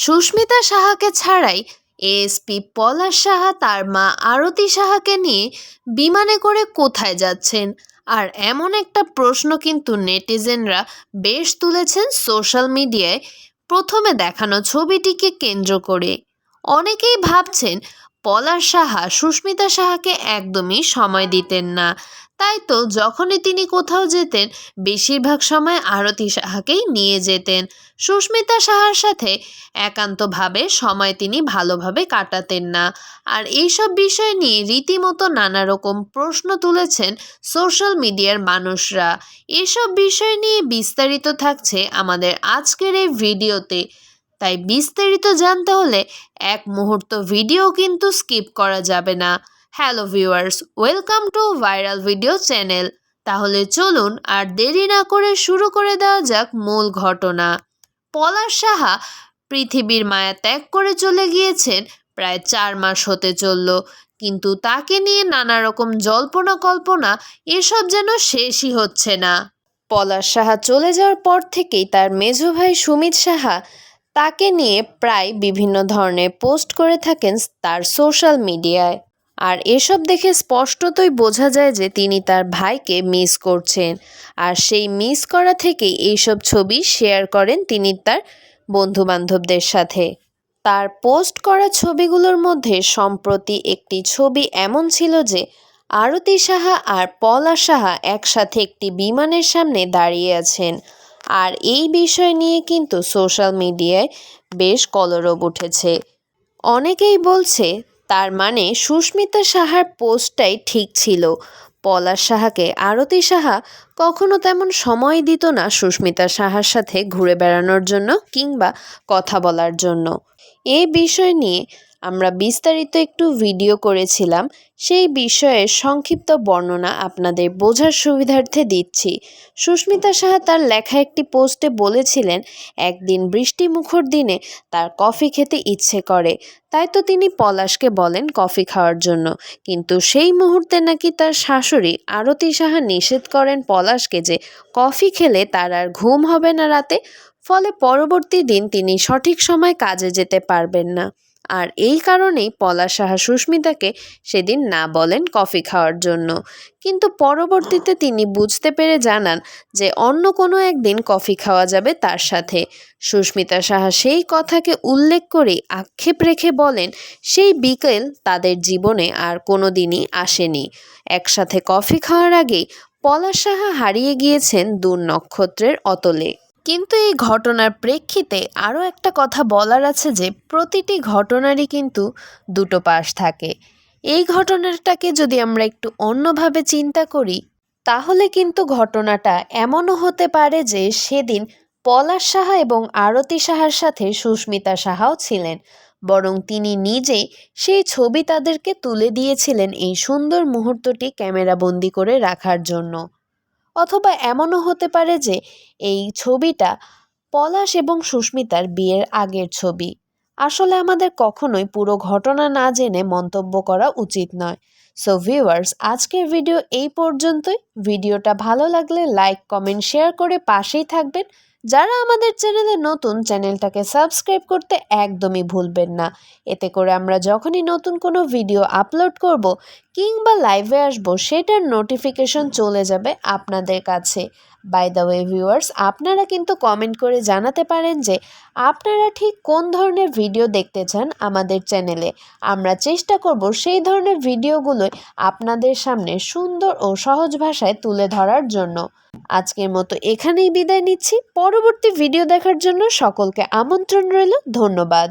সুস্মিতা সাহাকে ছাড়াই এএসপি পলাশ সাহা, তার মা আরতি সাহাকে নিয়ে বিমানে করে কোথায় যাচ্ছেন? আর এমন একটা প্রশ্ন কিন্তু নেটিজেনরা বেশ তুলেছেন সোশ্যাল মিডিয়ায়। প্রথমে দেখানো ছবিটিকে কেন্দ্র করে। অনেকেই ভাবছেন, পলাশ সাহা, সুস্মিতা সাহাকে একদমই সময় দিতেন না। তাই তো যখনই তিনি কোথাও যেতেন, বেশিরভাগ সময় আরতি সাহাকেই নিয়ে যেতেন। সুস্মিতা সাহার সাথে একান্তভাবে সময় তিনি ভালোভাবে কাটাতেন না। আর এইসব বিষয় নিয়ে রীতিমতো নানা রকম প্রশ্ন তুলেছেন সোশ্যাল মিডিয়ার মানুষরা। এসব বিষয় নিয়ে বিস্তারিত থাকছে আমাদের আজকের এই ভিডিওতে। তাই বিস্তারিত জানতে হলে এক মুহূর্ত ভিডিও কিন্তু স্কিপ করা যাবে না। Hello viewers welcome to viral video channel তাহলে চলুন আর দেরি না করে শুরু করে দেওয়া যাক মূল ঘটনা। পলাশ সাহা পৃথিবীর মায়া ত্যাগ করে চলে গিয়েছেন, প্রায় চার মাস হতে চলল। কিন্তু তাকে নিয়ে নানা রকম জল্পনা কল্পনা এসব যেন শেষই হচ্ছে না। পলাশ সাহা চলে যাওয়ার পর থেকেই তার মেজো ভাই সুমিত সাহা তাকে নিয়ে প্রায় বিভিন্ন ধরনের পোস্ট করে থাকেন তার সোশ্যাল মিডিয়ায়। আর এসব দেখে স্পষ্টতই বোঝা যায় যে তিনি তার ভাইকে মিস করছেন। আর সেই মিস করা থেকেই এইসব ছবি শেয়ার করেন তিনি তার বন্ধুবান্ধবদের সাথে। তার পোস্ট করা ছবিগুলোর মধ্যে সম্প্রতি একটি ছবি এমন ছিল যে আরতি সাহা আর পলা সাহা একসাথে একটি বিমানের সামনে দাঁড়িয়ে আছেন। আর এই বিষয় নিয়ে কিন্তু সোশ্যাল মিডিয়ায় বেশ কলরব উঠেছে। অনেকেই বলছে তার মানে সুস্মিতা সাহার পোস্টটাই ঠিক ছিল। পলাশ সাহাকে আরতি সাহা কখনো তেমন সময় দিত না সুস্মিতা সাহার সাথে ঘুরে বেড়ানোর জন্য কিংবা কথা বলার জন্য। এ বিষয় নিয়ে আমরা বিস্তারিত একটু ভিডিও করেছিলাম, সেই বিষয়ে সংক্ষিপ্ত বর্ণনা আপনাদের বোঝার সুবিধার্থে দিচ্ছি। সুস্মিতা সাহা তার লেখা একটি পোস্টে বলেছিলেন, একদিন বৃষ্টি মুখর দিনে তার কফি খেতে ইচ্ছে করে। তাই তো তিনি পলাশকে বলেন কফি খাওয়ার জন্য। কিন্তু সেই মুহূর্তে নাকি তার শাশুড়ি আরতি সাহা নিষেধ করেন পলাশকে যে কফি খেলে তার আর ঘুম হবে না রাতে। ফলে পরবর্তী দিন তিনি সঠিক সময় কাজে যেতে পারবেন না। আর এই কারণেই পলাশ সাহা সুস্মিতাকে সেদিন না বলেন কফি খাওয়ার জন্য। কিন্তু পরবর্তীতে তিনি বুঝতে পেরে জানান যে অন্য কোনো একদিন কফি খাওয়া যাবে তার সাথে। সুস্মিতা সাহা সেই কথাকে উল্লেখ করে আক্ষেপ রেখে বলেন, সেই বিকেল তাদের জীবনে আর কোনো দিনই আসেনি। একসাথে কফি খাওয়ার আগেই পলাশ সাহা হারিয়ে গিয়েছেন দূর নক্ষত্রের অতলে। কিন্তু এই ঘটনার প্রেক্ষিতে আরও একটা কথা বলার আছে যে, প্রতিটি ঘটনারই কিন্তু দুটো পাশ থাকে। এই ঘটনাটাকে যদি আমরা একটু অন্যভাবে চিন্তা করি, তাহলে কিন্তু ঘটনাটা এমনও হতে পারে যে, সেদিন পলাশ সাহা এবং আরতি সাহার সাথে সুস্মিতা সাহাও ছিলেন। বরং তিনি নিজেই সেই ছবি তাদেরকে তুলে দিয়েছিলেন এই সুন্দর মুহূর্তটি ক্যামেরাবন্দি করে রাখার জন্য। অথবা এমনও হতে পারে যে এই ছবিটা পলাশ এবং সুস্মিতার বিয়ের আগের ছবি। আসলে আমাদের কখনোই পুরো ঘটনা না জেনে মন্তব্য করা উচিত নয়। সো ভিউয়ার্স আজকের ভিডিও এই পর্যন্তই। ভিডিওটা ভালো লাগলে লাইক কমেন্ট শেয়ার করে পাশেই থাকবেন। যারা আমাদের চ্যানেলে নতুন, চ্যানেলটাকে সাবস্ক্রাইব করতে একদমই ভুলবেন না। এতে করে আমরা যখনই নতুন কোনো ভিডিও আপলোড করব কিংবা লাইভে আসব, সেটার নোটিফিকেশন চলে যাবে আপনাদের কাছে। বাই দ্য ওয়ে ভিউয়ার্স আপনারা কিন্তু কমেন্ট করে জানাতে পারেন যে, আপনারা ঠিক কোন ধরনের ভিডিও দেখতে চান আমাদের চ্যানেলে? আমরা চেষ্টা করব সেই ধরনের ভিডিওগুলোই আপনাদের সামনে সুন্দর ও সহজ ভাষায় তুলে ধরার জন্য। আজকের মতো এখানেই বিদায় নিচ্ছি। পরবর্তী ভিডিও দেখার জন্য সকলকে আমন্ত্রণ রইল। ধন্যবাদ।